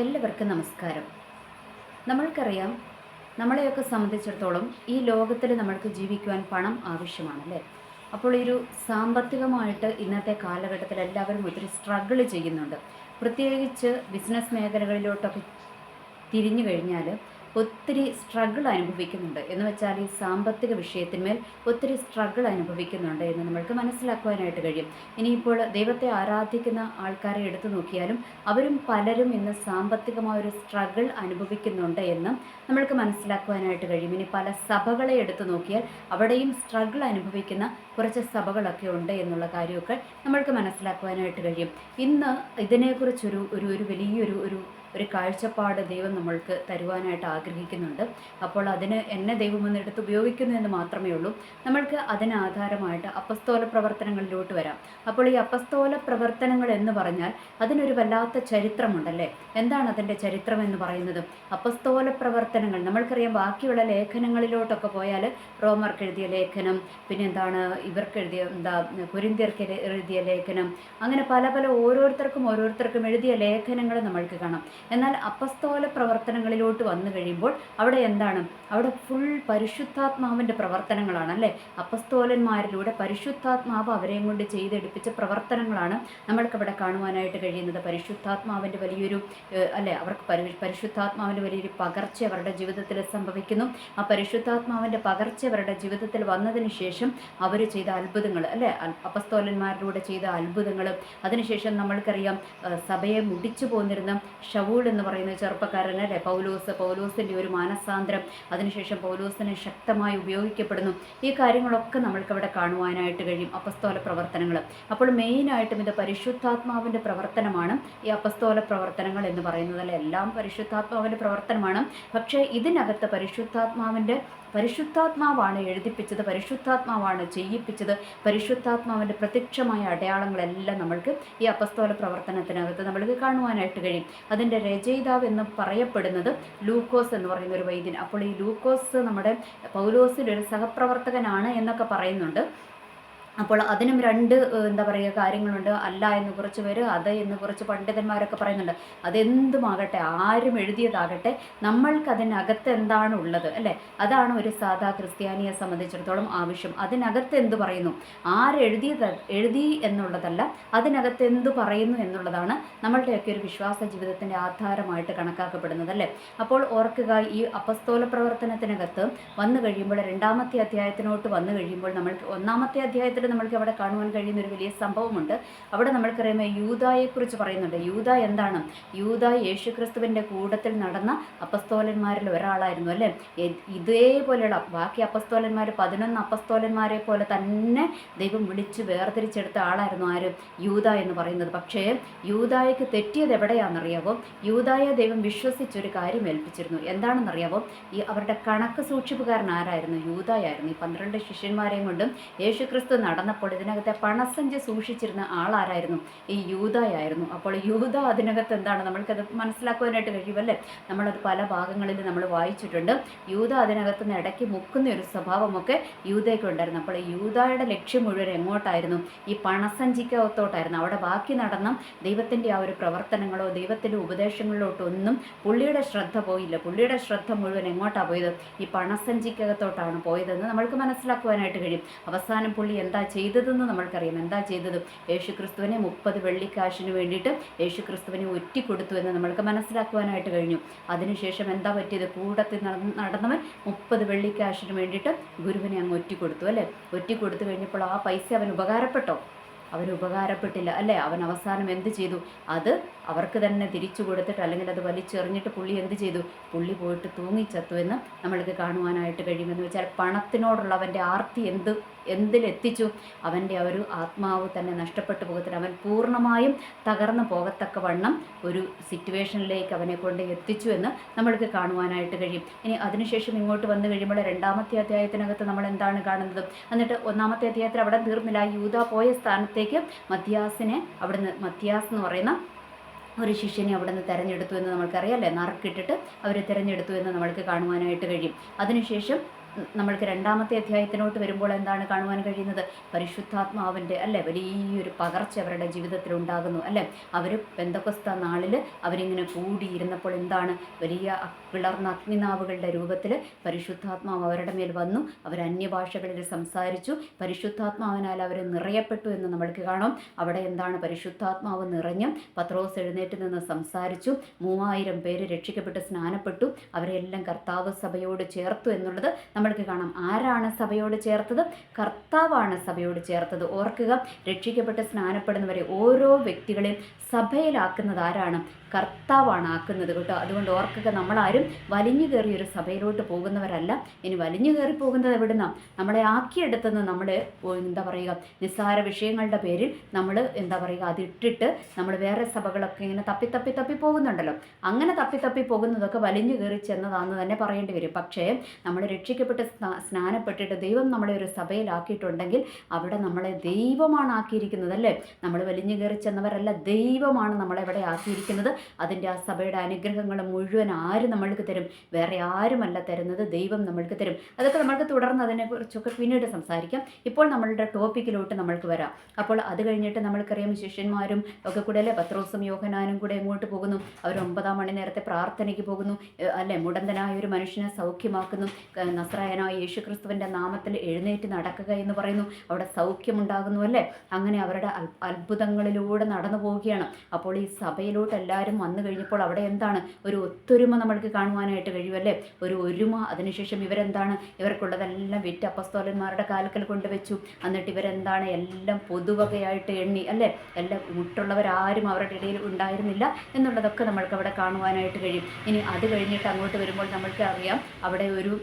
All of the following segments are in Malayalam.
എല്ലാവർക്കും നമസ്കാരം. നമ്മൾക്കറിയാം നമ്മളെയൊക്കെ സംബന്ധിച്ചിടത്തോളം ഈ ലോകത്തിൽ നമ്മൾക്ക് ജീവിക്കുവാൻ പണം ആവശ്യമാണല്ലേ? അപ്പോൾ ഒരു സാമ്പത്തികമായിട്ട് ഇന്നത്തെ കാലഘട്ടത്തിൽ എല്ലാവരും ഒത്തിരി സ്ട്രഗിൾ ചെയ്യുന്നുണ്ട്. പ്രത്യേകിച്ച് ബിസിനസ് മേഖലകളിലോട്ടൊക്കെ തിരിഞ്ഞു കഴിഞ്ഞാൽ ഒത്തിരി സ്ട്രഗിൾ അനുഭവിക്കുന്നുണ്ട്. എന്ന് വെച്ചാൽ ഈ സാമ്പത്തിക വിഷയത്തിന്മേൽ ഒത്തിരി സ്ട്രഗിൾ അനുഭവിക്കുന്നുണ്ട് എന്ന് നമ്മൾക്ക് മനസ്സിലാക്കുവാനായിട്ട് കഴിയും. ഇനിയിപ്പോൾ ദൈവത്തെ ആരാധിക്കുന്ന ആൾക്കാരെ എടുത്തു നോക്കിയാലും അവരും പലരും ഇന്ന് സാമ്പത്തികമായ ഒരു സ്ട്രഗിൾ അനുഭവിക്കുന്നുണ്ട് എന്ന് നമ്മൾക്ക് മനസ്സിലാക്കുവാനായിട്ട് കഴിയും. ഇനി പല സഭകളെ എടുത്തു നോക്കിയാൽ അവിടെയും സ്ട്രഗിൾ അനുഭവിക്കുന്ന കുറച്ച് സഭകളൊക്കെ ഉണ്ട് എന്നുള്ള കാര്യമൊക്കെ നമ്മൾക്ക് മനസ്സിലാക്കുവാനായിട്ട് കഴിയും. ഇന്ന് ഇതിനെക്കുറിച്ചൊരു ഒരു ഒരു വലിയൊരു ഒരു ഒരു കാഴ്ചപ്പാട് ദൈവം നമ്മൾക്ക് തരുവാനായിട്ട് ആഗ്രഹിക്കുന്നുണ്ട്. അപ്പോൾ അതിന് എന്നെ ദൈവം ഒന്നെടുത്ത് ഉപയോഗിക്കുന്നു എന്ന് മാത്രമേ ഉള്ളൂ. നമ്മൾക്ക് അതിന് ആധാരമായിട്ട് അപ്പസ്തോല പ്രവർത്തനങ്ങളിലോട്ട് വരാം. അപ്പോൾ ഈ അപ്പസ്തോല പ്രവർത്തനങ്ങൾ എന്ന് പറഞ്ഞാൽ അതിനൊരു വല്ലാത്ത ചരിത്രമുണ്ടല്ലേ? എന്താണ് അതിന്റെ ചരിത്രം എന്ന് പറയുന്നത്? അപ്പസ്തോല പ്രവർത്തനങ്ങൾ. നമ്മൾക്കറിയാം ബാക്കിയുള്ള ലേഖനങ്ങളിലോട്ടൊക്കെ പോയാൽ റോമർക്ക് എഴുതിയ ലേഖനം പിന്നെ എന്താണ് ഇവർക്ക് എഴുതിയ എന്താ കുരിന്തിയർക്ക് എഴുതിയ ലേഖനം അങ്ങനെ പല പല ഓരോരുത്തർക്കും ഓരോരുത്തർക്കും എഴുതിയ ലേഖനങ്ങൾ നമ്മൾക്ക് കാണാം. എന്നാൽ അപ്പസ്തോല പ്രവർത്തനങ്ങളിലോട്ട് വന്നു കഴിയുമ്പോൾ അവിടെ എന്താണ്? അവിടെ ഫുൾ പരിശുദ്ധാത്മാവിന്റെ പ്രവർത്തനങ്ങളാണ് അല്ലേ? അപ്പസ്തോലന്മാരിലൂടെ പരിശുദ്ധാത്മാവ് അവരെയും കൊണ്ട് ചെയ്തെടുപ്പിച്ച പ്രവർത്തനങ്ങളാണ് നമ്മൾക്കവിടെ കാണുവാനായിട്ട് കഴിയുന്നത്. പരിശുദ്ധാത്മാവിന്റെ വലിയൊരു അല്ലേ? അവർക്ക് പരി പരിശുദ്ധാത്മാവിന്റെ വലിയൊരു പകർച്ച അവരുടെ ജീവിതത്തിൽ സംഭവിക്കുന്നു. ആ പരിശുദ്ധാത്മാവിന്റെ പകർച്ച അവരുടെ ജീവിതത്തിൽ വന്നതിന് ശേഷം അവർ ചെയ്ത അത്ഭുതങ്ങൾ അല്ലേ? അപ്പസ്തോലന്മാരിലൂടെ ചെയ്ത അത്ഭുതങ്ങൾ അതിനുശേഷം നമ്മൾക്കറിയാം സഭയെ മുടിച്ചു പോന്നിരുന്ന ഷവൂൾ എന്ന് പറയുന്ന ചെറുപ്പക്കാരൻ അല്ലേ? പൗലോസ് പൗലോസിന്റെ ഒരു മാനസാന്തരം. അതിനുശേഷം പൗലോസിനെ ശക്തമായി ഉപയോഗിക്കപ്പെടുന്നു. ഈ കാര്യങ്ങളൊക്കെ നമ്മൾക്ക് ഇവിടെ കാണുവാനായിട്ട് കഴിയും അപസ്തോല പ്രവർത്തനങ്ങൾ. അപ്പോൾ മെയിനായിട്ടും ഇത് പരിശുദ്ധാത്മാവിന്റെ പ്രവർത്തനമാണ്. ഈ അപസ്തോല പ്രവർത്തനങ്ങൾ എന്ന് പറയുന്നത് അല്ലെ? എല്ലാം പരിശുദ്ധാത്മാവിന്റെ പ്രവർത്തനമാണ്. പക്ഷേ ഇതിനകത്ത് പരിശുദ്ധാത്മാവിന്റെ പരിശുദ്ധാത്മാവാണ് എഴുതിപ്പിച്ചത് പരിശുദ്ധാത്മാവാണ് ചെയ്യിപ്പിച്ചത് പരിശുദ്ധാത്മാവിന്റെ പ്രത്യക്ഷമായ അടയാളങ്ങളെല്ലാം നമ്മൾക്ക് ഈ അപസ്തോല പ്രവർത്തനത്തിനകത്ത് നമ്മൾക്ക് കാണുവാനായിട്ട് കഴിയും. അതിന്റെ രചയിതാവ് എന്ന് പറയപ്പെടുന്നത് ലൂക്കോസ് എന്ന് പറയുന്ന ഒരു വൈദ്യൻ. അപ്പോൾ ഈ ലൂക്കോസ് നമ്മുടെ പൗലോസിന്റെ ഒരു സഹപ്രവർത്തകനാണ് എന്നൊക്കെ പറയുന്നുണ്ട്. അപ്പോൾ അതിനും രണ്ട് എന്താ പറയുക കാര്യങ്ങളുണ്ട്. അല്ല എന്ന് കുറച്ച് പേര് അത് എന്ന് കുറച്ച് പണ്ഡിതന്മാരൊക്കെ പറയുന്നുണ്ട്. അതെന്തുമാകട്ടെ ആരും എഴുതിയതാകട്ടെ നമ്മൾക്ക് അതിനകത്ത് എന്താണ് ഉള്ളത് അല്ലേ? അതാണ് ഒരു സാധാ ക്രിസ്ത്യാനിയെ സംബന്ധിച്ചിടത്തോളം ആവശ്യം. അതിനകത്ത് എന്ത് പറയുന്നു? ആരെഴുതിയത് എഴുതി എന്നുള്ളതല്ല അതിനകത്ത് എന്ത് പറയുന്നു എന്നുള്ളതാണ് നമ്മളുടെയൊക്കെ ഒരു വിശ്വാസ ജീവിതത്തിന്റെ ആധാരമായിട്ട് കണക്കാക്കപ്പെടുന്നത് അല്ലേ? അപ്പോൾ ഓർക്കുക ഈ അപസ്തോല പ്രവർത്തനത്തിനകത്ത് വന്നു കഴിയുമ്പോൾ രണ്ടാമത്തെ അധ്യായത്തിനോട്ട് വന്നു കഴിയുമ്പോൾ നമ്മൾ ഒന്നാമത്തെ അധ്യായത്തിൽ നമ്മൾക്ക് അവിടെ കാണുവാൻ കഴിയുന്ന ഒരു വലിയ സംഭവമുണ്ട്. അവിടെ നമ്മൾക്കറിയാമോ യൂതായെക്കുറിച്ച് പറയുന്നുണ്ട്. യൂത എന്താണ്? യൂത യേശുക്രിസ്തുവിന്റെ കൂട്ടത്തിൽ നടന്ന അപ്പസ്തോലന്മാരിൽ ഒരാളായിരുന്നു അല്ലേ? ഇതേപോലെയുള്ള ബാക്കി അപ്പസ്തോലന്മാർ പതിനൊന്ന് അപ്പസ്തോലന്മാരെ പോലെ തന്നെ ദൈവം വിളിച്ച് വേർതിരിച്ചെടുത്ത ആളായിരുന്നു ആര്? യൂത എന്ന് പറയുന്നത്. പക്ഷേ യൂതായക്ക് തെറ്റിയത് എവിടെയാണെന്നറിയാവോ? യൂതായ ദൈവം വിശ്വസിച്ചൊരു കാര്യം ഏൽപ്പിച്ചിരുന്നു. എന്താണെന്നറിയാവോ? ഈ അവരുടെ കണക്ക് സൂക്ഷിപ്പുകാരൻ ആരായിരുന്നു? യൂതായായിരുന്നു ഈ പന്ത്രണ്ട് ശിഷ്യന്മാരെയും കൊണ്ടും യേശുക്രിസ്തു നടന്നപ്പോൾ ഇതിനകത്തെ പണസഞ്ചി സൂക്ഷിച്ചിരുന്ന ആളാരായിരുന്നു? ഈ യൂതായായിരുന്നു അപ്പോൾ യൂത അതിനകത്ത് എന്താണ്? നമ്മൾക്കത് മനസ്സിലാക്കുവാനായിട്ട് കഴിയുമല്ലേ? നമ്മളത് പല ഭാഗങ്ങളിൽ നമ്മൾ വായിച്ചിട്ടുണ്ട്. യൂത അതിനകത്ത് നിന്ന് ഇടയ്ക്ക് മുക്കുന്ന ഒരു സ്വഭാവമൊക്കെ യൂതയ്ക്ക് ഉണ്ടായിരുന്നു. അപ്പോൾ യൂതയുടെ ലക്ഷ്യം മുഴുവൻ എങ്ങോട്ടായിരുന്നു? ഈ പണസഞ്ചിക്കകത്തോട്ടായിരുന്നു. അവിടെ ബാക്കി നടന്ന ദൈവത്തിന്റെ ആ ഒരു പ്രവർത്തനങ്ങളോ ദൈവത്തിന്റെ ഉപദേശങ്ങളിലോട്ടോ ഒന്നും പുള്ളിയുടെ ശ്രദ്ധ പോയില്ല. പുള്ളിയുടെ ശ്രദ്ധ മുഴുവൻ എങ്ങോട്ടാണ് പോയത്? ഈ പണസഞ്ചിക്കകത്തോട്ടാണ് പോയതെന്ന് നമ്മൾക്ക് മനസ്സിലാക്കുവാനായിട്ട് കഴിയും. അവസാനം പുള്ളി എന്താ ചെയ്തതെന്ന് നമ്മൾക്കറിയാം. എന്താ ചെയ്തത്? യേശുക്രിസ്തുവിനെ മുപ്പത് വെള്ളിക്കാശിന് വേണ്ടിയിട്ട് യേശുക്രിസ്തുവിനെ ഒറ്റിക്കൊടുത്തു എന്ന് നമ്മൾക്ക് മനസ്സിലാക്കുവാനായിട്ട് കഴിഞ്ഞു. അതിനുശേഷം എന്താ പറ്റിയത്? കൂടത്തിൽ നടന്നവൻ മുപ്പത് വെള്ളിക്കാശിന് വേണ്ടിയിട്ട് ഗുരുവിനെ അങ്ങ് ഒറ്റിക്കൊടുത്തു അല്ലേ? ഒറ്റിക്കൊടുത്തു കഴിഞ്ഞപ്പോൾ ആ പൈസ അവൻ ഉപകാരപ്പെട്ടോ? അവന് ഉപകാരപ്പെട്ടില്ല അല്ലേ? അവൻ അവസാനം എന്ത് ചെയ്തു? അത് അവർക്ക് തന്നെ തിരിച്ചു കൊടുത്തിട്ട് അല്ലെങ്കിൽ അത് വലിച്ചെറിഞ്ഞിട്ട് പുള്ളി എന്ത് ചെയ്തു? പുള്ളി പോയിട്ട് തൂങ്ങിച്ചത്തു എന്ന് നമ്മൾക്ക് കാണുവാനായിട്ട് കഴിയുമെന്ന് വെച്ചാൽ പണത്തിനോടുള്ള അവന്റെ ആർത്തി എന്ത്? എന്തിലെത്തിച്ചു? അവന്റെ ഒരു ആത്മാവ് തന്നെ നഷ്ടപ്പെട്ടു പോകത്തില്ല. അവൻ പൂർണമായും തകർന്നു പോകത്തക്ക വണ്ണം ഒരു സിറ്റുവേഷനിലേക്ക് അവനെ കൊണ്ട് എത്തിച്ചു എന്ന് നമ്മൾക്ക് കാണുവാനായിട്ട് കഴിയും. ഇനി അതിനുശേഷം ഇങ്ങോട്ട് വന്നു കഴിയുമ്പോൾ രണ്ടാമത്തെ അധ്യായത്തിനകത്ത് നമ്മൾ എന്താണ് കാണുന്നത്? എന്നിട്ട് ഒന്നാമത്തെ അധ്യായത്തിൽ അവിടെ തീർന്നില്ല. യൂത പോയ സ്ഥാനത്തേക്ക് മത്യാസിനെ അവിടുന്ന് മത്യാസ് എന്ന് പറയുന്ന ഒരു ശിഷ്യനെ അവിടെ നിന്ന് തിരഞ്ഞെടുത്തു എന്ന് നമുക്കറിയാം അല്ലേ? നറുക്കിട്ടിട്ട് അവരെ തിരഞ്ഞെടുത്തു എന്ന് നമ്മൾക്ക് കാണുവാനായിട്ട് കഴിയും. അതിനുശേഷം നമ്മൾക്ക് രണ്ടാമത്തെ അധ്യായത്തിനോട്ട് വരുമ്പോൾ എന്താണ് കാണുവാൻ കഴിയുന്നത്? പരിശുദ്ധാത്മാവിന്റെ അല്ലെ? വലിയൊരു പകർച്ച അവരുടെ ജീവിതത്തിൽ ഉണ്ടാകുന്നു അല്ലെ? അവർ പെന്തക്കൊസ്ത നാളിൽ അവരിങ്ങനെ കൂടിയിരുന്നപ്പോൾ എന്താണ്? വലിയ പിളർന്ന അഗ്നിനാവുകളുടെ രൂപത്തിൽ പരിശുദ്ധാത്മാവ് അവരുടെ മേൽ വന്നു അവർ അന്യഭാഷകളിൽ സംസാരിച്ചു. പരിശുദ്ധാത്മാവിനാൽ അവർ നിറയപ്പെട്ടു എന്ന് നമ്മൾക്ക് കാണാം. അവിടെ എന്താണ്? പരിശുദ്ധാത്മാവ് നിറഞ്ഞ് പത്രോസ് എഴുന്നേറ്റ് നിന്ന് സംസാരിച്ചു. മൂവായിരം പേര് രക്ഷിക്കപ്പെട്ട് സ്നാനപ്പെട്ടു. അവരെല്ലാം കർത്താവ് സഭയോട് ചേർത്തു എന്നുള്ളത് നമ്മൾക്ക് കാണാം. ആരാണ് സഭയോട് ചേർത്തത്? കർത്താവാണ് സഭയോട് ചേർത്തത്. ഓർക്കുക രക്ഷിക്കപ്പെട്ട് സ്നാനപ്പെടുന്നവരെ ഓരോ വ്യക്തികളെയും സഭയിലാക്കുന്നത് ആരാണ്? കർത്താവാണ് ആക്കുന്നത് കേട്ടോ. അതുകൊണ്ട് ഓർക്കുക നമ്മളാരും വലിഞ്ഞു കയറി ഒരു സഭയിലോട്ട് പോകുന്നവരല്ല. ഇനി വലിഞ്ഞു കയറി പോകുന്നത് എവിടുന്ന? നമ്മളെ ആക്കിയെടുത്തെന്ന് നമ്മൾ എന്താ പറയുക നിസ്സാര വിഷയങ്ങളുടെ പേരിൽ നമ്മൾ എന്താ പറയുക അതിട്ടിട്ട് നമ്മൾ വേറെ സഭകളൊക്കെ ഇങ്ങനെ തപ്പി തപ്പി തപ്പി പോകുന്നുണ്ടല്ലോ. അങ്ങനെ തപ്പി തപ്പി പോകുന്നതൊക്കെ വലിഞ്ഞു കയറി ചെന്നതാണെന്ന് തന്നെ പറയേണ്ടി വരും. പക്ഷേ നമ്മൾ രക്ഷിക്കപ്പെട്ട് സ്നാനപ്പെട്ടിട്ട് ദൈവം നമ്മളെ ഒരു സഭയിലാക്കിയിട്ടുണ്ടെങ്കിൽ അവിടെ നമ്മളെ ദൈവമാണ് ആക്കിയിരിക്കുന്നത് അല്ലേ നമ്മൾ വലിഞ്ഞു കയറി ചെന്നവരല്ല ദൈവമാണ് നമ്മളെവിടെ ആക്കിയിരിക്കുന്നത്. അതിന്റെ ആ സഭയുടെ അനുഗ്രഹങ്ങൾ മുഴുവൻ ആര് നമ്മൾക്ക് തരും? വേറെ ആരുമല്ല തരുന്നത്? ദൈവം നമ്മൾക്ക് തരും. അതൊക്കെ നമ്മൾക്ക് തുടർന്ന് അതിനെക്കുറിച്ചൊക്കെ പിന്നീട് സംസാരിക്കാം. ഇപ്പോൾ നമ്മളുടെ ടോപ്പിക്കിലോട്ട് നമ്മൾക്ക് വരാം. അപ്പോൾ അത് കഴിഞ്ഞിട്ട് നമ്മൾക്കറിയാം ശിഷ്യന്മാരും ഒക്കെ കൂടെ അല്ലേ? പത്രോസും യോഹനാനും കൂടെ എങ്ങോട്ട് പോകുന്നു? അവർ ഒമ്പതാം മണി നേരത്തെ പ്രാർത്ഥനയ്ക്ക് പോകുന്നു. അല്ലേ? മുടന്തനായ ഒരു മനുഷ്യനെ സൗഖ്യമാക്കുന്നു. നസ്രായനായ നസ്രായനായ യേശുക്രിസ്തുവിന്റെ നാമത്തിൽ എഴുന്നേറ്റ് നടക്കുക എന്ന് പറയുന്നു. അവിടെ സൗഖ്യമുണ്ടാകുന്നു അല്ലേ? അങ്ങനെ അവരുടെ അത്ഭുതങ്ങളിലൂടെ നടന്നു പോവുകയാണ്. അപ്പോൾ ഈ സഭയിലോട്ട് എല്ലാവരും വന്നു കഴിഞ്ഞപ്പോൾ അവിടെ എന്താണ്? ഒരു ഒത്തൊരുമ നമ്മൾക്ക് കാണുവാനായിട്ട് കഴിയുമല്ലേ? ഒരു ഒരുമ. അതിനുശേഷം ഇവരെന്താണ്? ഇവർക്കുള്ളതെല്ലാം വിറ്റ് അപ്പസ്തോലന്മാരുടെ കാൽക്കൽ കൊണ്ടുവച്ചു. എന്നിട്ട് ഇവരെന്താണ്? എല്ലാം പൊതുവകയായിട്ട് എണ്ണി അല്ലേ? എല്ലാം മുട്ടുള്ളവരാരും അവരുടെ ഇടയിൽ ഉണ്ടായിരുന്നില്ല എന്നുള്ളതൊക്കെ നമ്മൾക്ക് അവിടെ കാണുവാനായിട്ട് കഴിയും. ഇനി അത് കഴിഞ്ഞിട്ട് അങ്ങോട്ട് വരുമ്പോൾ നമ്മൾക്ക് അറിയാം. അവിടെ ഒരു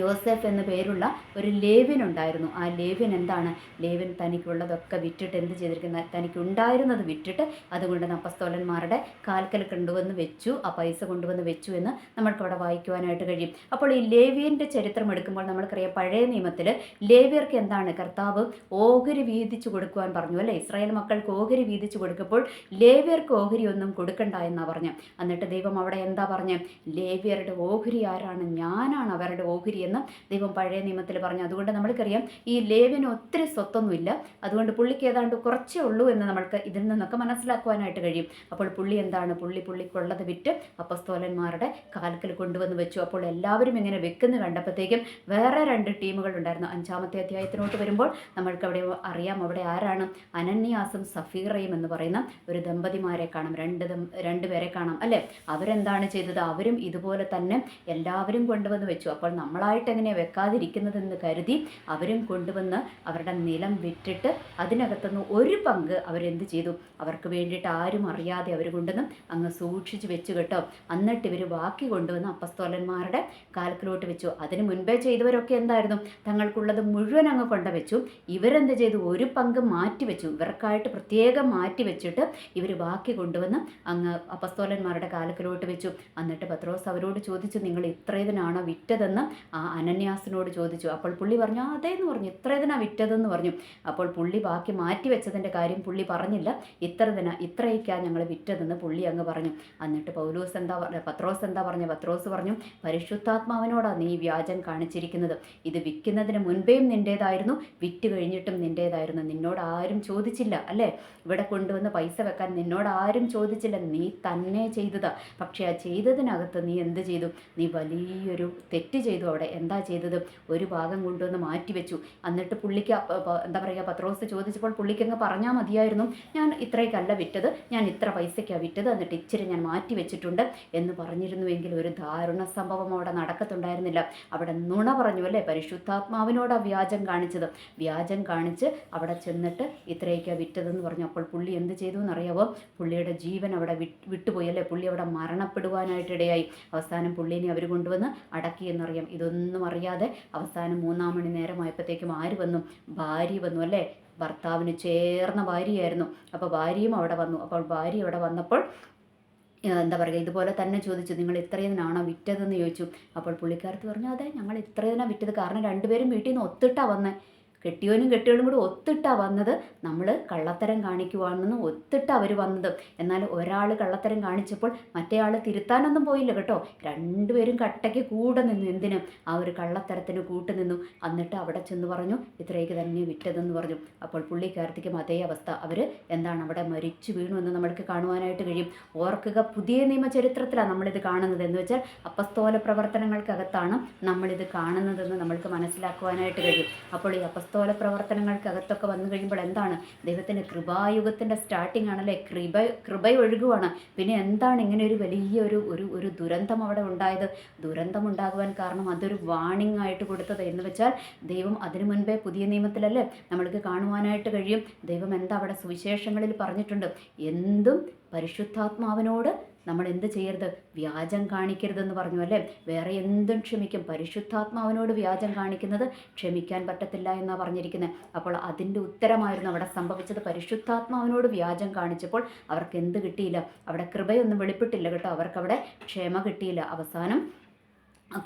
യോസെഫ് എന്ന പേരുള്ള ഒരു ലേവ്യൻ ഉണ്ടായിരുന്നു ആ ലേവ്യൻ എന്താണ്? ലേവ്യൻ തനിക്കുള്ളതൊക്കെ വിറ്റിട്ട് എന്ത് ചെയ്തിരിക്കുന്ന തനിക്ക് ഉണ്ടായിരുന്നത് വിറ്റിട്ട് അതുകൊണ്ട് നപ്പസ്തോലന്മാരുടെ കാൽക്കൽ കൊണ്ടുവന്ന് വെച്ചു ആ പൈസ കൊണ്ടുവന്ന് വെച്ചു എന്ന് നമ്മൾക്കവിടെ വായിക്കുവാനായിട്ട് കഴിയും. അപ്പോൾ ഈ ലേവ്യന്റെ ചരിത്രം എടുക്കുമ്പോൾ നമ്മൾക്കറിയാം പഴയ നിയമത്തിൽ ലേവ്യർക്ക് എന്താണ്? കർത്താവ് ഓഹരി വീതിച്ചു കൊടുക്കുവാൻ പറഞ്ഞു അല്ലേ? ഇസ്രായേൽ മക്കൾക്ക് ഓഹരി വീതിച്ചു കൊടുക്കുമ്പോൾ ലേവ്യർക്ക് ഓഹരി ഒന്നും കൊടുക്കണ്ട എന്നാണ് പറഞ്ഞു. എന്നിട്ട് ദൈവം അവിടെ എന്താ പറഞ്ഞത് ലേവ്യരുടെ ഓഹരി ആരാണ്? ഞാനാണ് അവരുടെ ഓഹരി എന്ന് ദൈവം പഴയ നിയമത്തിൽ പറഞ്ഞു. അതുകൊണ്ട് നമ്മൾക്കറിയാം ഈ ലേവിന് ഒത്തിരി സ്വത്തൊന്നുമില്ല. അതുകൊണ്ട് പുള്ളിക്ക് ഏതാണ്ട് കുറച്ചേ ഉള്ളൂ എന്ന് നമ്മൾക്ക് ഇതിൽ നിന്നൊക്കെ മനസ്സിലാക്കുവാനായിട്ട് കഴിയും. അപ്പോൾ പുള്ളി എന്താണ്? പുള്ളി പുള്ളിക്കുള്ളത് വിറ്റ് അപ്പസ്തോലന്മാരുടെ കാൽക്കൽ കൊണ്ടുവന്ന് വെച്ചു. അപ്പോൾ എല്ലാവരും ഇങ്ങനെ വെക്കുന്ന കണ്ടപ്പോഴത്തേക്കും വേറെ രണ്ട് ടീമുകൾ ഉണ്ടായിരുന്നു. അഞ്ചാമത്തെ അധ്യായത്തിനോട്ട് വരുമ്പോൾ നമ്മൾക്ക് അവിടെ അറിയാം അവിടെ ആരാണ്? അനന്യാസും സഫീറയും എന്ന് പറയുന്ന ഒരു ദമ്പതിമാരെ കാണാം. രണ്ട് രണ്ട് രണ്ടുപേരെ കാണാം. അല്ലേ? അവരെന്താണ് ചെയ്തത്? അവരും ഇതുപോലെ തന്നെ എല്ലാവരും കൊണ്ടുവന്ന് വെച്ചു. അപ്പോൾ നമ്മളായിട്ട് എങ്ങനെയാണ് വെക്കാതിരിക്കുന്നതെന്ന് കരുതി അവരും കൊണ്ടുവന്ന് അവരുടെ നിലം വിറ്റിട്ട് അതിനകത്തുനിന്ന് ഒരു പങ്ക് അവരെന്ത് ചെയ്തു? അവർക്ക് വേണ്ടിയിട്ട് ആരും അറിയാതെ അവർ കൊണ്ടുവന്ന് അങ്ങ് സൂക്ഷിച്ച് വെച്ചു കേട്ടോ. എന്നിട്ട് ഇവർ ബാക്കി കൊണ്ടുവന്ന് അപ്പസ്തോലന്മാരുടെ കാൽക്കിലോട്ട് വെച്ചു. അതിന് മുൻപേ ചെയ്തവരൊക്കെ എന്തായിരുന്നു? തങ്ങൾക്കുള്ളത് മുഴുവൻ അങ്ങ് കൊണ്ടുവച്ചു. ഇവരെന്ത് ചെയ്തു? ഒരു പങ്ക് മാറ്റി വെച്ചു. ഇവർക്കായിട്ട് പ്രത്യേകം മാറ്റി വെച്ചിട്ട് ഇവർ ബാക്കി കൊണ്ടുവന്ന് അങ്ങ് അപ്പസ്തോലന്മാരുടെ കാലത്തിലോട്ട് വെച്ചു. എന്നിട്ട് പത്രോസ് അവരോട് ചോദിച്ചു നിങ്ങൾ ഇത്രയതിനാണോ വിറ്റതെന്ന്? ആ അനന്യാസിനോട് ചോദിച്ചു അപ്പോൾ പുള്ളി പറഞ്ഞു "ആ, അതേന്ന് പറഞ്ഞു ഇത്ര ഇതിനാ വിറ്റതെന്ന് പറഞ്ഞു. അപ്പോൾ പുള്ളി ബാക്കി മാറ്റി വെച്ചതിന്റെ കാര്യം പുള്ളി പറഞ്ഞില്ല. ഇത്ര ദിന ഇത്രയൊക്കെയാണ് ഞങ്ങൾ വിറ്റതെന്ന് പുള്ളി അങ്ങ് പറഞ്ഞു. എന്നിട്ട് പൗലോസ് എന്താ പറഞ്ഞ പത്രോസ് എന്താ പറഞ്ഞു? പത്രോസ് പറഞ്ഞു പരിശുദ്ധാത്മാവിനോടാണ് നീ വ്യാജം കാണിച്ചിരിക്കുന്നത്. ഇത് വിൽക്കുന്നതിന് മുൻപേയും നിന്റേതായിരുന്നു വിറ്റ് കഴിഞ്ഞിട്ടും നിന്റേതായിരുന്നു. നിന്നോട് ആരും ചോദിച്ചില്ല അല്ലേ? ഇവിടെ കൊണ്ടുവന്ന് പൈസ വെക്കാൻ നിന്നോട് ആരും ചോദിച്ചില്ല. നീ തന്നെ ചെയ്തതാ. പക്ഷേ ആ ചെയ്തതിനകത്ത് നീ എന്ത് ചെയ്തു? നീ വലിയൊരു തെറ്റ് ചെയ്തു അവിടെ എന്താ ചെയ്തത്? ഒരു ഭാഗം കൊണ്ടുവന്ന് മാറ്റിവെച്ചു. എന്നിട്ട് പുള്ളിക്ക് എന്താ പറയുക പത്രോസ് ചോദിച്ചപ്പോൾ പുള്ളിക്ക് അങ്ങ് പറഞ്ഞാൽ മതിയായിരുന്നു. ഞാൻ ഇത്രയ്ക്കല്ല വിറ്റത്. ഞാൻ ഇത്ര പൈസയ്ക്കാണ് വിറ്റത്. എന്നിട്ട് ഇച്ചിരി ഞാൻ മാറ്റി വെച്ചിട്ടുണ്ട് എന്ന് പറഞ്ഞിരുന്നുവെങ്കിൽ ഒരു ദാരുണ സംഭവം അവിടെ നടക്കത്തുണ്ടായിരുന്നില്ല. അവിടെ നുണ പറഞ്ഞു അല്ലേ? പരിശുദ്ധാത്മാവിനോട് വ്യാജം കാണിച്ചത്. വ്യാജം കാണിച്ച് അവിടെ ചെന്നിട്ട് ഇത്രയൊക്കെയാണ് വിറ്റതെന്ന് പറഞ്ഞു. അപ്പോൾ പുള്ളി എന്ത് ചെയ്തു എന്നറിയാവോ? പുള്ളിയുടെ ജീവൻ അവിടെ വിട്ട് വിട്ടുപോയി അല്ലേ? പുള്ളി അവിടെ മരണപ്പെടുവാനായിട്ടിടയായി അവസാനം പുള്ളിനെ അവർ കൊണ്ടുവന്ന് അടക്കി എന്നറിയാം ഇതൊന്നും അറിയാതെ അവസാനം മൂന്നാം മണി നേരമായപ്പോഴത്തേക്കും ആര് വന്നു? ഭാര്യ വന്നു അല്ലേ? ഭർത്താവിന് ചേർന്ന ഭാര്യയായിരുന്നു. അപ്പോൾ ഭാര്യയും അവിടെ വന്നു. അപ്പോൾ ഭാര്യ അവിടെ വന്നപ്പോൾ എന്താ പറയുക ഇതുപോലെ തന്നെ ചോദിച്ചു നിങ്ങൾ ഇത്രയതിനാണോ വിറ്റതെന്ന് ചോദിച്ചു? അപ്പോൾ പുള്ളിക്കാരത്ത് പറഞ്ഞു അതെ ഞങ്ങൾ ഇത്രയതിനാണ് വിറ്റത്. കാരണം രണ്ടുപേരും വീട്ടിൽ നിന്ന് ഒത്തിട്ടാണ് വന്നത് കെട്ടിയോനും കെട്ടിയോളും കൂടി ഒത്തിട്ടാണ് വന്നത് നമ്മൾ കള്ളത്തരം കാണിക്കുവാണെന്ന് ഒത്തിട്ടാണ് അവർ വന്നത്. എന്നാൽ ഒരാൾ കള്ളത്തരം കാണിച്ചപ്പോൾ മറ്റേ ആൾ തിരുത്താനൊന്നും പോയില്ല കേട്ടോ. രണ്ടുപേരും കട്ടയ്ക്ക് കൂടെ നിന്നു എന്തിനും. ആ ഒരു കള്ളത്തരത്തിന് കൂട്ടു നിന്നു. എന്നിട്ട് അവിടെ ചെന്ന് പറഞ്ഞു ഇത്രയ്ക്ക് തന്നെ വിറ്റതെന്ന് പറഞ്ഞു. അപ്പോൾ പുള്ളി പുള്ളിക്കാരത്തിക്കും അതേ അവസ്ഥ. അവർ എന്താണ് അവിടെ മരിച്ചു വീണു എന്ന് നമ്മൾക്ക് കാണുവാനായിട്ട് കഴിയും. ഓർക്കുക പുതിയ നിയമ ചരിത്രത്തിലാണ് നമ്മളിത് കാണുന്നത് എന്ന് വെച്ചാൽ അപ്പസ്തോല പ്രവർത്തനങ്ങൾക്കകത്താണ് നമ്മളിത് കാണുന്നതെന്ന് നമ്മൾക്ക് മനസ്സിലാക്കുവാനായിട്ട് കഴിയും. അപ്പോൾ ഈ അപ്പസ്തോല പ്രവർത്തനങ്ങൾക്കകത്തൊക്കെ വന്നു കഴിയുമ്പോൾ എന്താണ്? ദൈവത്തിന്റെ കൃപായുഗത്തിന്റെ സ്റ്റാർട്ടിംഗ് ആണല്ലേ? കൃപ കൃപ ഒഴുകുവാണ്. പിന്നെ എന്താണ് ഇങ്ങനെ ഒരു വലിയ ഒരു ഒരു ഒരു ദുരന്തം അവിടെ ഉണ്ടായത്? ദുരന്തം ഉണ്ടാകുവാൻ കാരണം അതൊരു വാണിംഗ് ആയിട്ട് കൊടുത്തത് എന്ന് വെച്ചാൽ ദൈവം അതിനു മുൻപേ പുതിയ നിയമത്തിലല്ലേ നമ്മൾക്ക് കാണുവാനായിട്ട് കഴിയും. ദൈവം എന്താ അവിടെ സുവിശേഷങ്ങളിൽ പറഞ്ഞിട്ടുണ്ട്? എന്തും പരിശുദ്ധാത്മാവിനോട് നമ്മൾ എന്ത് ചെയ്യരുത്? വ്യാജം കാണിക്കരുതെന്ന് പറഞ്ഞു അല്ലേ? വേറെ എന്തും ക്ഷമിക്കും. പരിശുദ്ധാത്മാവിനോട് വ്യാജം കാണിക്കുന്നത് ക്ഷമിക്കാൻ പറ്റത്തില്ല എന്നാണ് പറഞ്ഞിരിക്കുന്നത് അപ്പോൾ അതിന്റെ ഉത്തരമായിരുന്നു അവിടെ സംഭവിച്ചത്. പരിശുദ്ധാത്മാവിനോട് വ്യാജം കാണിച്ചപ്പോൾ അവർക്ക് എന്ത് കിട്ടിയില്ല? അവിടെ കൃപയൊന്നും വെളിപ്പെട്ടില്ല കേട്ടോ. അവർക്ക് അവർക്കവിടെ ക്ഷമ കിട്ടിയില്ല. അവസാനം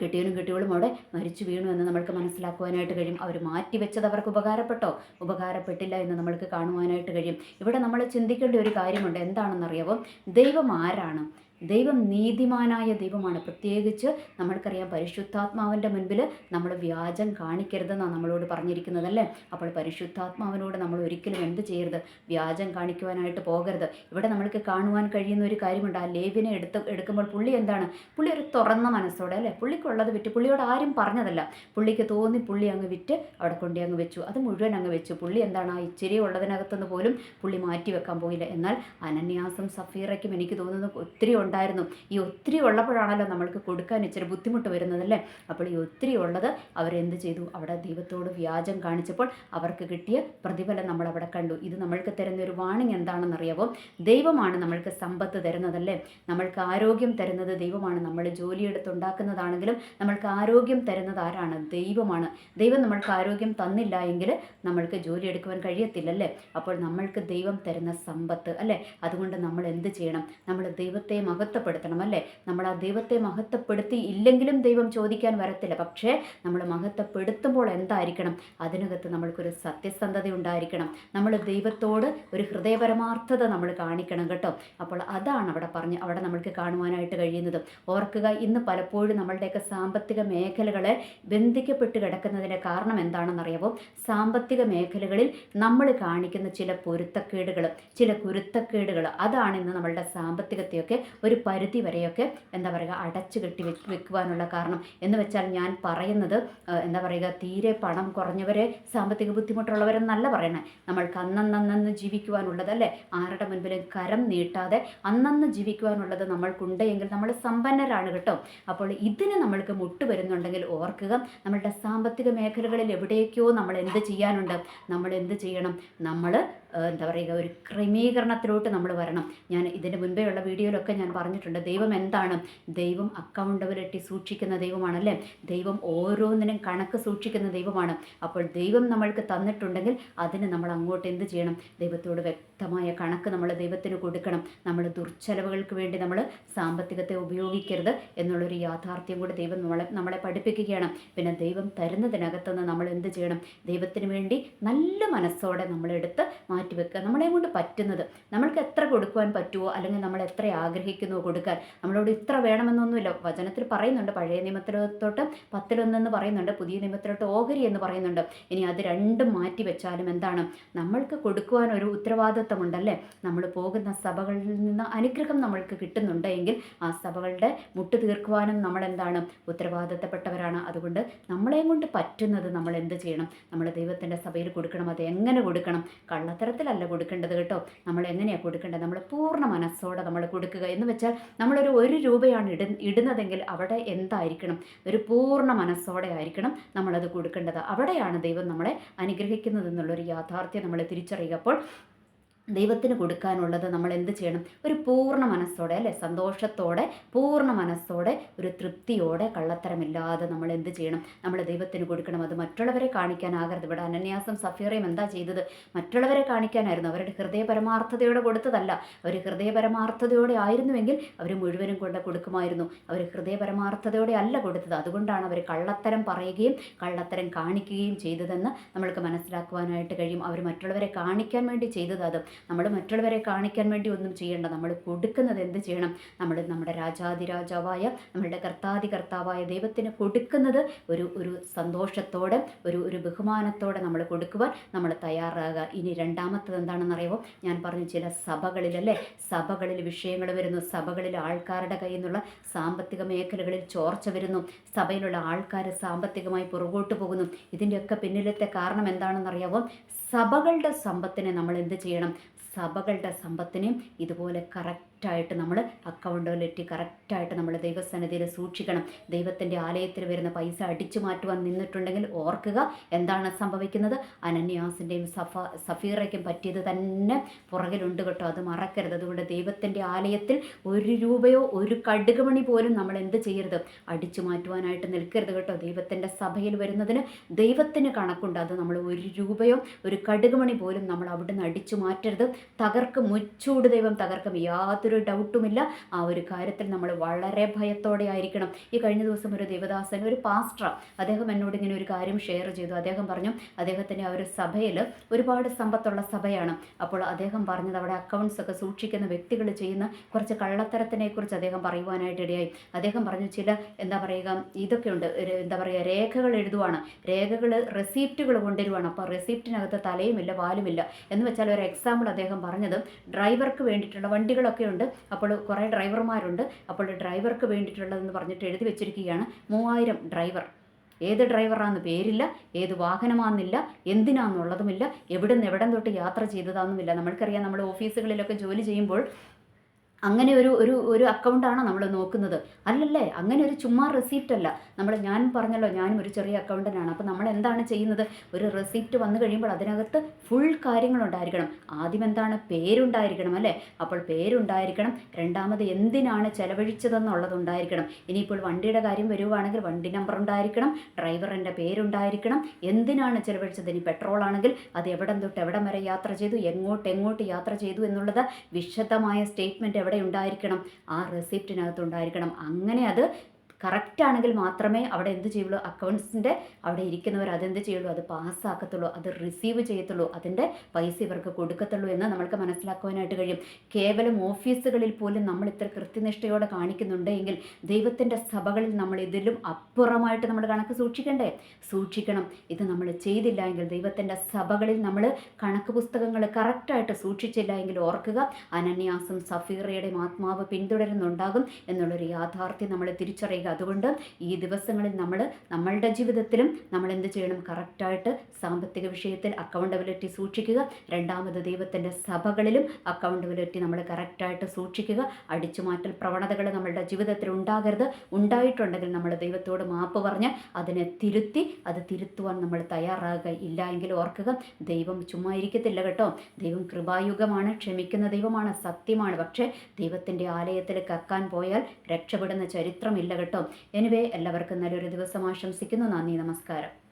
കെട്ടിയവനും കെട്ടികളും അവിടെ മരിച്ചു വീണു എന്ന് നമ്മൾക്ക് മനസ്സിലാക്കുവാനായിട്ട് കഴിയും. അവർ മാറ്റിവെച്ചത് അവർക്ക് ഉപകാരപ്പെട്ടോ? ഉപകാരപ്പെട്ടില്ല എന്ന് നമ്മൾക്ക് കാണുവാനായിട്ട് കഴിയും. ഇവിടെ നമ്മൾ ചിന്തിക്കേണ്ട ഒരു കാര്യമുണ്ട്. എന്താണെന്നറിയാവോ? ദൈവം ആരാണ്? ദൈവം നീതിമാനായ ദൈവമാണ്. പ്രത്യേകിച്ച് നമ്മൾക്കറിയാം പരിശുദ്ധാത്മാവിന്റെ മുൻപിൽ നമ്മൾ വ്യാജം കാണിക്കരുതെന്നാണ് നമ്മളോട് പറഞ്ഞിരിക്കുന്നതല്ലേ? അപ്പോൾ പരിശുദ്ധാത്മാവിനോട് നമ്മൾ ഒരിക്കലും എന്ത് ചെയ്യരുത്? വ്യാജം കാണിക്കുവാനായിട്ട് പോകരുത്. ഇവിടെ നമ്മൾക്ക് കാണുവാൻ കഴിയുന്ന ഒരു കാര്യമുണ്ട്. ആ ലേവിനെ എടുത്ത് എടുക്കുമ്പോൾ പുള്ളി എന്താണ്? പുള്ളി ഒരു തുറന്ന മനസ്സോടെ അല്ലേ? പുള്ളിക്കുള്ളത് വിറ്റ് പുള്ളിയോട് ആരും പറഞ്ഞതല്ല. പുള്ളിക്ക് തോന്നി പുള്ളി അങ്ങ് വിറ്റ് അവിടെ കൊണ്ടേ അങ്ങ് വെച്ചു. അത് മുഴുവൻ അങ്ങ് വെച്ചു. പുള്ളി എന്താണ്? ആ ഇച്ചിരി ഉള്ളതിനകത്തുനിന്ന് പോലും പുള്ളി മാറ്റി വെക്കാൻ പോയില്ല. എന്നാൽ അനന്യാസം സഫീറയ്ക്കും എനിക്ക് തോന്നുന്നത് ഒത്തിരി ഉണ്ടായിരുന്നു. ഈ ഒത്തിരി ഉള്ളപ്പോഴാണല്ലോ നമ്മൾക്ക് കൊടുക്കാൻ ഇച്ചിരി ബുദ്ധിമുട്ട് വരുന്നതല്ലേ അപ്പോൾ ഈ ഒത്തിരി ഉള്ളത് അവരെന്ത് ചെയ്തു? അവിടെ ദൈവത്തോട് വ്യാജം കാണിച്ചപ്പോൾ അവർക്ക് കിട്ടിയ പ്രതിഫലം നമ്മൾ അവിടെ കണ്ടു. ഇത് നമ്മൾക്ക് തരുന്ന ഒരു വാണിംഗ് എന്താണെന്നറിയാവോ? ദൈവമാണ് നമ്മൾക്ക് സമ്പത്ത് തരുന്നതല്ലേ? നമ്മൾക്ക് ആരോഗ്യം തരുന്നത് ദൈവമാണ്. നമ്മൾ ജോലിയെടുത്തുണ്ടാക്കുന്നതാണെങ്കിലും നമ്മൾക്ക് ആരോഗ്യം തരുന്നത് ആരാണ്? ദൈവമാണ്. ദൈവം നമ്മൾക്ക് ആരോഗ്യം തന്നില്ല എങ്കിൽ നമ്മൾക്ക് ജോലി എടുക്കുവാൻ കഴിയത്തില്ലല്ലേ? അപ്പോൾ നമ്മൾക്ക് ദൈവം തരുന്ന സമ്പത്ത് അല്ലേ? അതുകൊണ്ട് നമ്മൾ എന്ത് ചെയ്യണം? നമ്മൾ ദൈവത്തെ മഹത്വപ്പെടുത്തണം അല്ലേ നമ്മൾ ആ ദൈവത്തെ മഹത്വപ്പെടുത്തി ഇല്ലെങ്കിലും ദൈവം ചോദിക്കാൻ വരത്തില്ല. പക്ഷേ നമ്മൾ മഹത്വപ്പെടുത്തുമ്പോൾ എന്തായിരിക്കണം? അതിനകത്ത് നമ്മൾക്കൊരു സത്യസന്ധത ഉണ്ടായിരിക്കണം. നമ്മൾ ദൈവത്തോട് ഒരു ഹൃദയപരമാർത്ഥത നമ്മൾ കാണിക്കണം കേട്ടോ. അപ്പോൾ അതാണ് അവിടെ പറഞ്ഞ് അവിടെ നമ്മൾക്ക് കാണുവാനായിട്ട് കഴിയുന്നത്. ഓർക്കുക ഇന്ന് പലപ്പോഴും നമ്മളുടെയൊക്കെ സാമ്പത്തിക മേഖലകളെ ബന്ധിക്കപ്പെട്ട് കിടക്കുന്നതിന്റെ കാരണം എന്താണെന്നറിയാമോ സാമ്പത്തിക മേഖലകളിൽ നമ്മൾ കാണിക്കുന്ന ചില പൊരുത്തക്കേടുകൾ ചില കുരുത്തക്കേടുകൾ അതാണ് ഇന്ന് നമ്മളുടെ സാമ്പത്തികത്തെയൊക്കെ ഒരു പരിധി വരെയൊക്കെ എന്താ പറയുക അടച്ചു കെട്ടി വെക്കുവാനുള്ള കാരണം. എന്ന് വെച്ചാൽ ഞാൻ പറയുന്നത് എന്താ പറയുക തീരെ പണം കുറഞ്ഞവരെ സാമ്പത്തിക ബുദ്ധിമുട്ടുള്ളവരെന്നല്ല പറയണേ. നമ്മൾക്ക് അന്നന്നന്ന് ജീവിക്കുവാനുള്ളത് അല്ലേ ആരുടെ മുൻപിലും കരം നീട്ടാതെ അന്നന്ന് ജീവിക്കുവാനുള്ളത് നമ്മൾക്കുണ്ട് എങ്കിൽ നമ്മൾ സമ്പന്നരാണ് കേട്ടോ. അപ്പോൾ ഇതിന് നമ്മൾക്ക് മുട്ട് വരുന്നുണ്ടെങ്കിൽ ഓർക്കുക നമ്മളുടെ സാമ്പത്തിക മേഖലകളിൽ എവിടേക്കോ നമ്മൾ എന്ത് ചെയ്യാനുണ്ട്? നമ്മൾ എന്ത് ചെയ്യണം? നമ്മൾ എന്താ പറയുക ഒരു ക്രമീകരണത്തിലോട്ട് നമ്മൾ വരണം. ഞാൻ ഇതിന് മുൻപേ ഉള്ള വീഡിയോയിലൊക്കെ ഞാൻ പറഞ്ഞിട്ടുണ്ട്. ദൈവം എന്താണ്? ദൈവം അക്കൗണ്ടബിലിറ്റി സൂക്ഷിക്കുന്ന ദൈവമാണല്ലേ? ദൈവം ഓരോന്നിനും കണക്ക് സൂക്ഷിക്കുന്ന ദൈവമാണ്. അപ്പോൾ ദൈവം നമ്മൾക്ക് തന്നിട്ടുണ്ടെങ്കിൽ അതിന് നമ്മൾ അങ്ങോട്ട് എന്ത് ചെയ്യണം? ദൈവത്തോട് വ്യക്തമായ കണക്ക് നമ്മൾ ദൈവത്തിന് കൊടുക്കണം. നമ്മൾ ദുർച്ചെലവുകൾക്ക് വേണ്ടി നമ്മൾ സാമ്പത്തികത്തെ ഉപയോഗിക്കരുത് എന്നുള്ളൊരു യാഥാർത്ഥ്യം കൂടി ദൈവം നമ്മളെ നമ്മളെ പഠിപ്പിക്കുകയാണ്. പിന്നെ ദൈവം തരുന്നതിനകത്തുനിന്ന് നമ്മൾ എന്ത് ചെയ്യണം? ദൈവത്തിന് വേണ്ടി നല്ല മനസ്സോടെ നമ്മളെടുത്ത് മാറ്റിവെക്കുക. നമ്മളെ കൊണ്ട് പറ്റുന്നത്. നമ്മൾക്ക് എത്ര കൊടുക്കുവാൻ പറ്റുമോ അല്ലെങ്കിൽ നമ്മൾ എത്ര ആഗ്രഹിക്കുന്നുവോ കൊടുക്കാൻ. നമ്മളോട് ഇത്ര വേണമെന്നൊന്നുമില്ല. വചനത്തിൽ പറയുന്നുണ്ട്. പഴയ നിയമത്തിലോട്ട് പത്തിലൊന്നെന്ന് പറയുന്നുണ്ട്. പുതിയ നിയമത്തിലോട്ട് ഓഹരി എന്ന് പറയുന്നുണ്ട്. ഇനി അത് രണ്ടും മാറ്റി വെച്ചാലും എന്താണ്? നമ്മൾക്ക് കൊടുക്കുവാൻ ഒരു ഉത്തരവാദിത്വമുണ്ടല്ലേ? നമ്മൾ പോകുന്ന സഭകളിൽ നിന്ന് അനുഗ്രഹം നമ്മൾക്ക് കിട്ടുന്നുണ്ട് എങ്കിൽ ആ സഭകളുടെ മുട്ട് തീർക്കുവാനും നമ്മൾ എന്താണ്? ഉത്തരവാദിത്തപ്പെട്ടവരാണ്. അതുകൊണ്ട് നമ്മളെയും കൊണ്ട് പറ്റുന്നത് നമ്മൾ എന്ത് ചെയ്യണം? നമ്മൾ ദൈവത്തിന്റെ സഭയിൽ കൊടുക്കണം. അത് എങ്ങനെ കൊടുക്കണം? കള്ളത്തരത്തിലല്ല കൊടുക്കേണ്ടത് കേട്ടോ. നമ്മൾ എങ്ങനെയാണ് കൊടുക്കേണ്ടത്? നമ്മൾ പൂർണ മനസ്സോടെ നമ്മൾ കൊടുക്കുക എന്ന് വെച്ചാൽ നമ്മളൊരു ഒരു രൂപയാണ് ഇട ഇടുന്നതെങ്കിൽ അവിടെ എന്തായിരിക്കണം? ഒരു പൂർണ മനസ്സോടെ ആയിരിക്കണം നമ്മളത് കൊടുക്കേണ്ടത്. അവിടെയാണ് ദൈവം നമ്മളെ അനുഗ്രഹിക്കുന്നത് എന്നുള്ളൊരു യാഥാർത്ഥ്യം നമ്മൾ തിരിച്ചറിയുക. അപ്പോൾ ദൈവത്തിന് കൊടുക്കാനുള്ളത് നമ്മൾ എന്ത് ചെയ്യണം? ഒരു പൂർണ മനസ്സോടെ അല്ലെ? സന്തോഷത്തോടെ പൂർണ മനസ്സോടെ ഒരു തൃപ്തിയോടെ കള്ളത്തരമില്ലാതെ നമ്മൾ എന്ത് ചെയ്യണം? നമ്മൾ ദൈവത്തിന് കൊടുക്കണം. അത് മറ്റുള്ളവരെ കാണിക്കാനാകരുത്. ഇവിടെ അനന്യാസം സഫീറയും എന്താ ചെയ്തത്? മറ്റുള്ളവരെ കാണിക്കാനായിരുന്നു. അവരുടെ ഹൃദയപരമാർത്ഥതയോടെ കൊടുത്തതല്ല. അവർ ഹൃദയപരമാർത്ഥതയോടെ ആയിരുന്നുവെങ്കിൽ അവർ മുഴുവനും കൊണ്ട് കൊടുക്കുമായിരുന്നു. അവർ ഹൃദയപരമാർത്ഥതയോടെ അല്ല കൊടുത്തത്. അതുകൊണ്ടാണ് അവർ കള്ളത്തരം പറയുകയും കള്ളത്തരം കാണിക്കുകയും ചെയ്തതെന്ന് നമ്മൾക്ക് മനസ്സിലാക്കുവാനായിട്ട് കഴിയും. അവർ മറ്റുള്ളവരെ കാണിക്കാൻ വേണ്ടി ചെയ്തത് അത്. നമ്മൾ മറ്റുള്ളവരെ കാണിക്കാൻ വേണ്ടി ഒന്നും ചെയ്യേണ്ട. നമ്മൾ കൊടുക്കുന്നത് എന്ത് ചെയ്യണം? നമ്മൾ നമ്മുടെ രാജാതിരാജാവായ നമ്മളുടെ കർത്താതി കർത്താവായ ദൈവത്തിന് കൊടുക്കുന്നത് ഒരു ഒരു സന്തോഷത്തോടെ ഒരു ഒരു ബഹുമാനത്തോടെ നമ്മൾ കൊടുക്കുവാൻ നമ്മൾ തയ്യാറാകുക. ഇനി രണ്ടാമത്തത് എന്താണെന്ന് അറിയുമോ? ഞാൻ പറഞ്ഞു ചില സഭകളിലല്ലേ സഭകളിൽ വിഷയങ്ങൾ വരുന്നു. സഭകളിൽ ആൾക്കാരുടെ കയ്യിൽ നിന്നുള്ള സാമ്പത്തിക മേഖലകളിൽ ചോർച്ച വരുന്നു. സഭയിലുള്ള ആൾക്കാർ സാമ്പത്തികമായി പുറകോട്ട് പോകുന്നു. ഇതിന്റെയൊക്കെ പിന്നിലത്തെ കാരണം എന്താണെന്ന് അറിയാമോ സഭകളുടെ സമ്പത്തിനെ നമ്മൾ എന്ത് ചെയ്യണം? സഭകളുടെ സമ്പത്തിനെയും ഇതുപോലെ കറക്റ്റായിട്ട് നമ്മൾ അക്കൗണ്ടിലെത്തി കറക്റ്റായിട്ട് നമ്മൾ ദൈവസന്നിധിയിൽ സൂക്ഷിക്കണം. ദൈവത്തിന്റെ ആലയത്തിൽ വരുന്ന പൈസ അടിച്ചു മാറ്റുവാൻ നിന്നിട്ടുണ്ടെങ്കിൽ ഓർക്കുക എന്താണ് സംഭവിക്കുന്നത്? അനന്യാസിന്റെയും സഫ സഫീറയ്ക്കും പറ്റിയത് തന്നെ പുറകിലുണ്ട് കേട്ടോ. അത് മറക്കരുത്. അതുകൊണ്ട് ദൈവത്തിന്റെ ആലയത്തിൽ ഒരു രൂപയോ ഒരു കടുകുമണി പോലും നമ്മൾ എന്ത് ചെയ്യരുത്? അടിച്ചു മാറ്റുവാനായിട്ട് നിൽക്കരുത് കേട്ടോ. ദൈവത്തിന്റെ സഭയിൽ വരുന്നതിന് ദൈവത്തിന് കണക്കുണ്ട്. അത് നമ്മൾ ഒരു രൂപയോ ഒരു കടുകുമണി പോലും നമ്മൾ അവിടുന്ന് അടിച്ചു മാറ്റരുത്. തകർക്കും. മുച്ചൂട് ദൈവം തകർക്കും. യാതൊരു ഡൗട്ടുമില്ല. ആ ഒരു കാര്യത്തിൽ നമ്മൾ വളരെ ഭയത്തോടെ ആയിരിക്കണം. ഈ കഴിഞ്ഞ ദിവസം ഒരു ദേവദാസൻ ഒരു പാസ്റ്റർ അദ്ദേഹം എന്നോട് ഇങ്ങനെ ഒരു കാര്യം ഷെയർ ചെയ്തു. അദ്ദേഹം പറഞ്ഞു അദ്ദേഹത്തിന്റെ ആ ഒരു സഭയിൽ ഒരുപാട് സമ്പത്തുള്ള സഭയാണ്. അപ്പോൾ അദ്ദേഹം പറഞ്ഞത് അവിടെ അക്കൗണ്ട്സ് ഒക്കെ സൂക്ഷിക്കുന്ന വ്യക്തികൾ ചെയ്യുന്ന കുറച്ച് കള്ളത്തരത്തിനെ കുറിച്ച് അദ്ദേഹം പറയുവാനായിട്ട് ഇടയായി. അദ്ദേഹം പറഞ്ഞു ചില എന്താ പറയുക ഇതൊക്കെ ഉണ്ട്. എന്താ പറയുക രേഖകൾ എഴുതുവാണ്. രേഖകൾ റെസിപ്റ്റുകൾ കൊണ്ടുവരുവാണ്. അപ്പോൾ റെസിപ്റ്റിനകത്ത് തലയുമില്ല വാലുമില്ല എന്ന് വെച്ചാൽ ഒരു എക്സാമ്പിൾ അദ്ദേഹം പറഞ്ഞത് ഡ്രൈവർക്ക് വേണ്ടിയിട്ടുള്ള വണ്ടികളൊക്കെ ഉണ്ട്. അപ്പോൾ കുറേ ഡ്രൈവർമാരുണ്ട്. അപ്പോൾ ഡ്രൈവർക്ക് വേണ്ടിയിട്ടുള്ളതെന്ന് പറഞ്ഞിട്ട് എഴുതി വെച്ചിരിക്കുകയാണ്. മൂവായിരം ഡ്രൈവർ. ഏത് ഡ്രൈവറാന്ന് പേരില്ല ഏത് വാഹനമാണെന്നില്ല എന്തിനാണെന്നുള്ളതുമില്ല എവിടെ നിന്ന് എവിടം തൊട്ട് യാത്ര ചെയ്തതാണെന്നുമില്ല നമ്മൾക്കറിയാം നമ്മൾ ഓഫീസുകളിലൊക്കെ ജോലി ചെയ്യുമ്പോൾ അങ്ങനെ ഒരു ഒരു ഒരു അക്കൗണ്ടാണ് നമ്മൾ നോക്കുന്നത്? അല്ലല്ലേ അങ്ങനെ ഒരു ചുമ്മാ റെസിപ്റ്റ് അല്ല. നമ്മൾ ഞാൻ പറഞ്ഞല്ലോ ഞാനും ഒരു ചെറിയ അക്കൗണ്ടന്റാണ് അപ്പോൾ നമ്മൾ എന്താണ് ചെയ്യുന്നത്? ഒരു റെസിപ്റ്റ് വന്നു കഴിയുമ്പോൾ അതിനകത്ത് ഫുൾ കാര്യങ്ങളുണ്ടായിരിക്കണം. ആദ്യം എന്താണ്? പേരുണ്ടായിരിക്കണം അല്ലേ? അപ്പോൾ പേരുണ്ടായിരിക്കണം. രണ്ടാമത് എന്തിനാണ് ചെലവഴിച്ചതെന്നുള്ളത് ഉണ്ടായിരിക്കണം ഇനിയിപ്പോൾ വണ്ടിയുടെ കാര്യം വരുവാണെങ്കിൽ വണ്ടി നമ്പർ ഉണ്ടായിരിക്കണം ഡ്രൈവറിന്റെ പേരുണ്ടായിരിക്കണം. എന്തിനാണ് ചെലവഴിച്ചത്? ഇനി പെട്രോൾ ആണെങ്കിൽ അത് എവിടം തൊട്ട് എവിടം വരെ യാത്ര ചെയ്തു? എങ്ങോട്ട് എങ്ങോട്ട് യാത്ര ചെയ്തു എന്നുള്ളത് വിശദമായ സ്റ്റേറ്റ്മെന്റ് എവിടെ ഉണ്ടായിരിക്കണം. ആ റെസിപ്റ്റിനകത്ത് ഉണ്ടായിരിക്കണം അങ്ങനെ അത് കറക്റ്റ് ആണെങ്കിൽ മാത്രമേ അവിടെ എന്ത് ചെയ്യുള്ളൂ? അക്കൗണ്ട്സിന്റെ അവിടെ ഇരിക്കുന്നവർ അതെന്ത് ചെയ്യുള്ളൂ? അത് പാസ്സാക്കത്തുള്ളൂ അത് റിസീവ് ചെയ്യത്തുള്ളൂ. അതിന്റെ പൈസ ഇവർക്ക് കൊടുക്കത്തുള്ളൂ എന്ന് നമ്മൾക്ക് മനസ്സിലാക്കുവാനായിട്ട് കഴിയും. കേവലം ഓഫീസുകളിൽ പോലും നമ്മൾ ഇത്ര കൃത്യനിഷ്ഠയോടെ കാണിക്കുന്നുണ്ട് എങ്കിൽ ദൈവത്തിന്റെ സഭകളിൽ നമ്മൾ ഇതിലും അപ്പുറമായിട്ട് നമ്മൾ കണക്ക് സൂക്ഷിക്കണ്ടേ? സൂക്ഷിക്കണം. ഇത് നമ്മൾ ചെയ്തില്ല എങ്കിൽ ദൈവത്തിന്റെ സഭകളിൽ നമ്മൾ കണക്ക് പുസ്തകങ്ങൾ കറക്റ്റായിട്ട് സൂക്ഷിച്ചില്ല എങ്കിൽ ഓർക്കുക അനന്യാസും സഫീറയുടെയും ആത്മാവ് പിന്തുടരുന്നുണ്ടാകും എന്നുള്ളൊരു യാഥാർത്ഥ്യം നമ്മൾ തിരിച്ചറിയുക. അതുകൊണ്ട് ഈ ദിവസങ്ങളിൽ നമ്മൾ നമ്മളുടെ ജീവിതത്തിലും നമ്മൾ എന്ത് ചെയ്യണം? കറക്റ്റായിട്ട് സാമ്പത്തിക വിഷയത്തിൽ അക്കൗണ്ടബിലിറ്റി സൂക്ഷിക്കുക. രണ്ടാമത് ദൈവത്തിന്റെ സഭകളിലും അക്കൗണ്ടബിലിറ്റി നമ്മൾ കറക്റ്റായിട്ട് സൂക്ഷിക്കുക. അടിച്ചുമാറ്റൽ പ്രവണതകൾ നമ്മളുടെ ജീവിതത്തിൽ ഉണ്ടാകരുത്. ഉണ്ടായിട്ടുണ്ടെങ്കിൽ നമ്മൾ ദൈവത്തോട് മാപ്പ് പറഞ്ഞ് അതിനെ തിരുത്തി അത് തിരുത്തുവാൻ നമ്മൾ തയ്യാറാകുക. ഇല്ല എങ്കിൽ ഓർക്കുക ദൈവം ചുമ്മാ ഇരിക്കത്തില്ല കേട്ടോ. ദൈവം കൃപായുഗമാണ് ക്ഷമിക്കുന്ന ദൈവമാണ് സത്യമാണ്. പക്ഷേ ദൈവത്തിന്റെ ആലയത്തിൽ കക്കാൻ പോയാൽ രക്ഷപ്പെടുന്ന ചരിത്രമില്ല കേട്ടോ എനിവേ എല്ലാവർക്കും നല്ലൊരു ദിവസം ആശംസിക്കുന്നു. നന്ദി നമസ്കാരം.